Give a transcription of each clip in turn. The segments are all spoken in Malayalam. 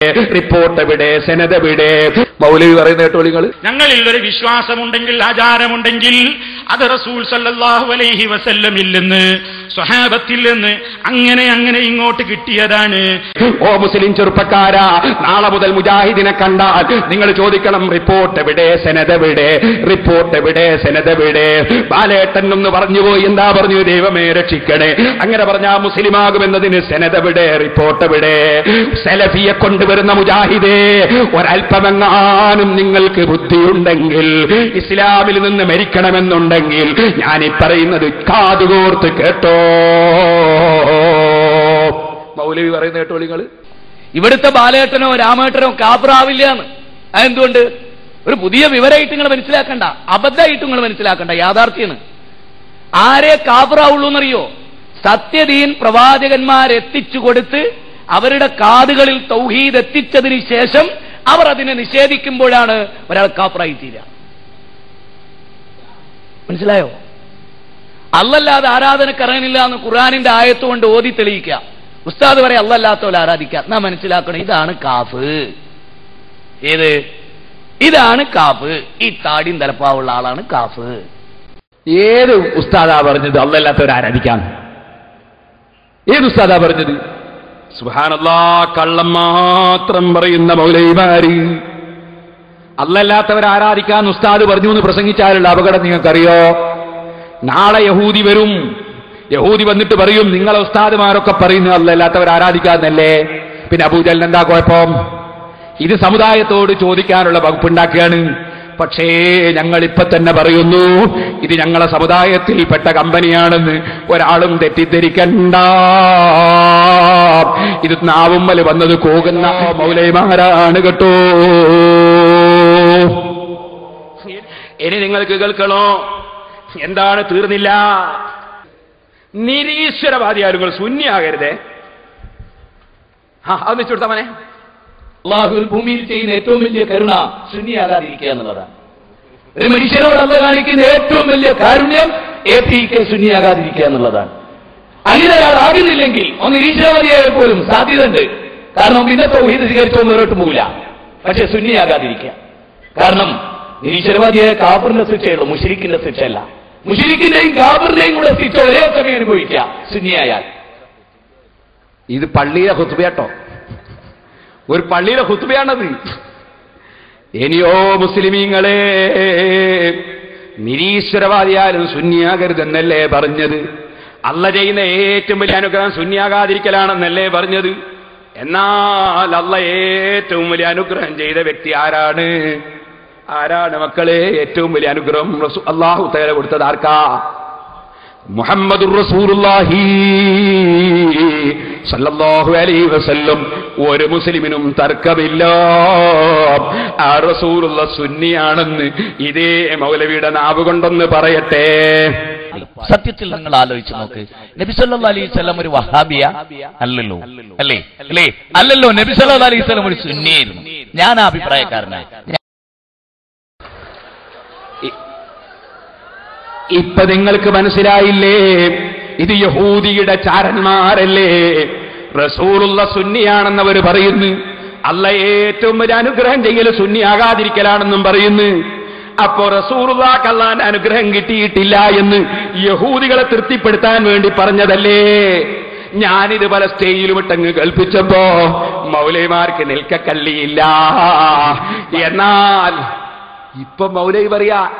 റിപ്പോർട്ട് എവിടെ സെനത് എവിടെ? മൗലവി പറയുന്ന കേട്ടോ നിങ്ങൾ ഞങ്ങളിൽ ഒരു വിശ്വാസമുണ്ടെങ്കിൽ ആചാരമുണ്ടെങ്കിൽ അത് റസൂൽ സല്ലാഹു അലൈഹി വസല്ലമില്ലെന്ന് സ്വഹാബത്തിൽ നിന്ന് അങ്ങനെ അങ്ങനെ ഇങ്ങോട്ട് കിട്ടിയതാണ്. ഓ മുസ്ലിം ചെറുപ്പക്കാരാ നാളെ മുതൽ മുജാഹിദിനെ കണ്ടാൽ നിങ്ങൾ ചോദിക്കണം റിപ്പോർട്ട് എവിടെ സെനത എവിടെ? റിപ്പോർട്ട് എവിടെ സെനത എവിടെ? ബാലേട്ടൻ എന്ന് പറഞ്ഞു പോയി എന്താ പറഞ്ഞു? ദൈവമേ രക്ഷിക്കണേ. അങ്ങനെ പറഞ്ഞാ മുസ്ലിമാകുമെന്നതിന് സെനത എവിടെ റിപ്പോർട്ട് എവിടെ? സെലഫിയെ കൊണ്ടുവരുന്ന മുജാഹിദേ ഒരൽപ്പമെങ്ങാനും നിങ്ങൾക്ക് ബുദ്ധിയുണ്ടെങ്കിൽ ഇസ്ലാമിൽ നിന്ന് മരിക്കണമെന്നുണ്ടെങ്കിൽ ഈ പറയുന്നത് കാതുകോർത്ത് കേട്ടോ. മൗലവി പറയുന്ന കേട്ടോ നിങ്ങൾ ഇവിടുത്തെ ബാലേട്ടനോ രാമേട്ടനോ കാപ്രാവില്ല എന്ന് അതെന്തുകൊണ്ട്? ഒരു പുതിയ വിവരമായിട്ട് നിങ്ങൾ മനസ്സിലാക്കണ്ട. അബദ്ധമായിട്ട് നിങ്ങൾ മനസ്സിലാക്കണ്ട. യാഥാർത്ഥ്യമാണ് ആരെ കാപ്രാവുള്ളൂ എന്നറിയോ സത്യദീൻ പ്രവാചകന്മാരെത്തിച്ചു കൊടുത്ത് അവരുടെ കാതുകളിൽ തൗഹീദ് എത്തിച്ചതിന് ശേഷം അവർ അതിനെ നിഷേധിക്കുമ്പോഴാണ് ഒരാൾ കാപ്രായി തീരുക മനസ്സിലായോ? അല്ലല്ലാതെ ആരാധനക്കറങ്ങില്ല എന്ന് ഖുറാനിന്റെ ആയത്തുകൊണ്ട് ഓതി തെളിയിക്കുക. ഉസ്താദ് വരെ അല്ലല്ലാത്തവരെ ആരാധിക്കുക. എന്നാ മനസ്സിലാക്കണം ഇതാണ് കാഫ്. ഏത്? ഇതാണ് കാഫ്. ഈ താടിയും തലപ്പാവുള്ള ആളാണ് കാഫ്. ഏത് ഉസ്താദാ പറഞ്ഞത് അല്ലല്ലാത്തവർ ആരാധിക്കാം ഏത് ഉസ്താദാ പറഞ്ഞത്? സുഹാനല്ലാ കള്ളം മാത്രം പറയുന്ന മൗലൈമാരി അല്ലല്ലാത്തവർ ആരാധിക്കാൻ ഉസ്താദ് പറഞ്ഞു എന്ന് പ്രസംഗിച്ചാലുള്ള അപകടം നിങ്ങൾക്കറിയോ? നാളെ യഹൂദി വരും. യഹൂദി വന്നിട്ട് പറയും നിങ്ങളെ ഉസ്താദുമാരൊക്കെ പറയുന്നത് അല്ലല്ലാത്തവർ ആരാധിക്കാന്നല്ലേ പിന്നെ അബൂജലിന് എന്താ കുഴപ്പം? ഇത് സമുദായത്തോട് ചോദിക്കാനുള്ള വകുപ്പുണ്ടാക്കുകയാണ് പക്ഷേ ഞങ്ങൾ ഇപ്പൊ തന്നെ പറയുന്നു ഇത് ഞങ്ങളെ സമുദായത്തിൽപ്പെട്ട കമ്പനിയാണെന്ന് ഒരാളും തെറ്റിദ്ധരിക്കണ്ട. ഇത് നാവുമ്മൽ വന്നത് കോകുന്ന മൗലൈമാരാണ് കേട്ടോ. ഇനി നിങ്ങൾക്ക് കേൾക്കണോ? എന്താണ് തീർന്നില്ല? നിരീശ്വരവാദി ആളുകൾ ശൂന്യാകരുതേ. ആ അത് വെച്ചുകൊടുത്താ മനെ. അള്ളാഹു ഭൂമിയിൽ ചെയ്യുന്ന ഏറ്റവും വലിയ കരുണ ശൂന്യാകാതിരിക്കുക എന്നുള്ളതാണ്. ഒരു മനുഷ്യനോട് അല്ല കാണിക്കുന്ന ഏറ്റവും വലിയ കാരുണ്യം എ പി കെ ശൂന്യാകാതിരിക്കുക എന്നുള്ളതാണ്. അങ്ങനെയാൾ ആകുന്നില്ലെങ്കിൽ ഒന്ന് നിരീശ്വരവാദിയായാൽ പോലും സാധ്യതയുണ്ട്. കാരണം പിന്നെ തൗഹീദ് സ്വീകരിച്ചൊന്നും മുന്നോട്ട് പോകില്ല പക്ഷെ ശൂന്യാകാതിരിക്കുക. കാരണം നിരീശ്വരവാദിയായ കാബറിന്റെ ശിക്ഷയുള്ളൂ മുഷിരിക്കിന്റെ ശിക്ഷയല്ല മുഷിരിക്കിന്റെയും കാബറിന്റെയും കൂടെ ശിക്ഷ ഒരേ സമയം അനുഭവിക്കുക സുന്നിയായാൽ. ഇത് പള്ളിയിലെ ഹുത്തുബയാട്ടോ ഒരു പള്ളിയിലെ ഹുത്തുബയാണത് ഇനിയോ മുസ്ലിമീങ്ങളെ നിരീശ്വരവാദിയാലും ശൂന്യാകരുതെന്നല്ലേ പറഞ്ഞത്. അല്ല ചെയ്യുന്ന ഏറ്റവും വലിയ അനുഗ്രഹം ശൂന്യാകാതിരിക്കലാണെന്നല്ലേ പറഞ്ഞത്. എന്നാൽ അല്ല ഏറ്റവും വലിയ അനുഗ്രഹം ചെയ്ത വ്യക്തി ആരാണ്? ആരാണ് മക്കളെ ഏറ്റവും വലിയ അനുഗ്രഹം? അള്ളാഹു തേല കൊടുത്തത് ആർക്കാ? മുഹമ്മദുർ റസൂലുള്ളാഹി സല്ലല്ലാഹു അലൈഹി വസല്ലം. ഒരു മുസ്ലിമിനും തർക്കമില്ല. ആ റസൂലുള്ള സുന്നിയാണെന്ന് ഇതേ മൗലവിയുടെ നാവ് കൊണ്ടെന്ന് പറയട്ടെ. സത്യത്തിൽ നിങ്ങൾ ആലോചിച്ച് നോക്ക്. നബി സല്ലല്ലാഹു അലൈഹി വസല്ലം ഒരു വഹാബിയ? അല്ലല്ലോ. അല്ലേ? അല്ലേ? അല്ലല്ലോ. നബി സല്ലല്ലാഹു അലൈഹി വസല്ലം ഒരു സുന്നിയായിരുന്നു. ഞാൻ അഭിപ്രായക്കാരനാണ് ഇപ്പൊ നിങ്ങൾക്ക് മനസ്സിലായില്ലേ? ഇത് യഹൂദിയുടെ ചാരന്മാരല്ലേ? റസൂലുള്ള സുന്നിയാണെന്നവർ പറയുന്നു. അല്ല ഏറ്റവും ഒരു അനുഗ്രഹം ചെയ്യൽ സുന്നിയാകാതിരിക്കലാണെന്നും പറയുന്നു. അപ്പോ റസൂറുള്ളാക്ക് അനുഗ്രഹം കിട്ടിയിട്ടില്ല എന്ന് യഹൂദികളെ തൃപ്തിപ്പെടുത്താൻ വേണ്ടി പറഞ്ഞതല്ലേ? ഞാനിത് പല സ്റ്റേജിലും ഇട്ടങ്ങ് കൽപ്പിച്ചപ്പോ മൗലൈമാർക്ക് നിൽക്കക്കല്ലിയില്ല എന്നാൽ ഇപ്പൊ മൗലൈ പറയാ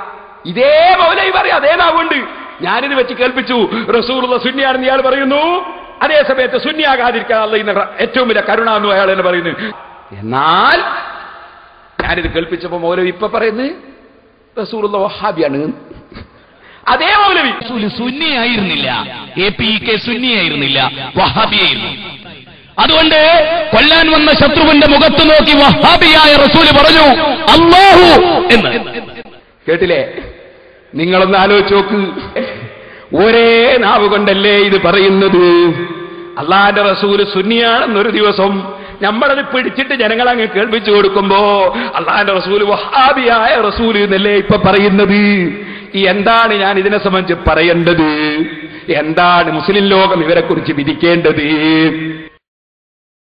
ഇതേ മൗലൈ പറയാ അതേ നാവുണ്ട്. ഞാനിത് വെച്ച് കേൾപ്പിച്ചു. റസൂറുള്ള സുന്നിയാണെന്ന് ഇയാൾ പറയുന്നു. അതേ സമയത്ത് സുന്നിയാകാതിരിക്കാൻ ഏറ്റവും വലിയ കരുണ എന്ന് അയാൾ എന്ന് പറയുന്നു. എന്നാൽ ഞാനിത് കേൾപ്പിച്ചപ്പോ മൗലവി ഇപ്പൊ പറയുന്നത് റസൂറുള്ള വഹാബിയാണ്. അതേ മൗലവി. സുന്നിയായിരുന്നില്ല. എ പി കെ സുന്നിയായിരുന്നില്ല. വഹാബിയായിരുന്നു. അതുകൊണ്ട് കൊല്ലാൻ വന്ന ശത്രുവിന്റെ മുഖത്ത് നോക്കി വഹാബിയായ റസൂൽ പറഞ്ഞു അള്ളാഹു എന്ന്. കേട്ടില്ലേ? നിങ്ങളൊന്ന് ആലോചിച്ച് നോക്ക്. ഒരേ നാവ് കൊണ്ടല്ലേ ഇത് പറയുന്നത്? അള്ളാന്റെ റസൂൽ സുന്നിയാണെന്നൊരു ദിവസം നമ്മളത് പിടിച്ചിട്ട് ജനങ്ങൾ അങ്ങ് കേൾപ്പിച്ചു കൊടുക്കുമ്പോ അള്ളാന്റെ റസൂൽ വഹാബിയായ റസൂൽ എന്നല്ലേ ഇപ്പൊ പറയുന്നത്? എന്താണ് ഞാൻ ഇതിനെ സംബന്ധിച്ച് പറയേണ്ടത്? എന്താണ് മുസ്ലിം ലോകം ഇവരെക്കുറിച്ച് വിധിക്കേണ്ടത്?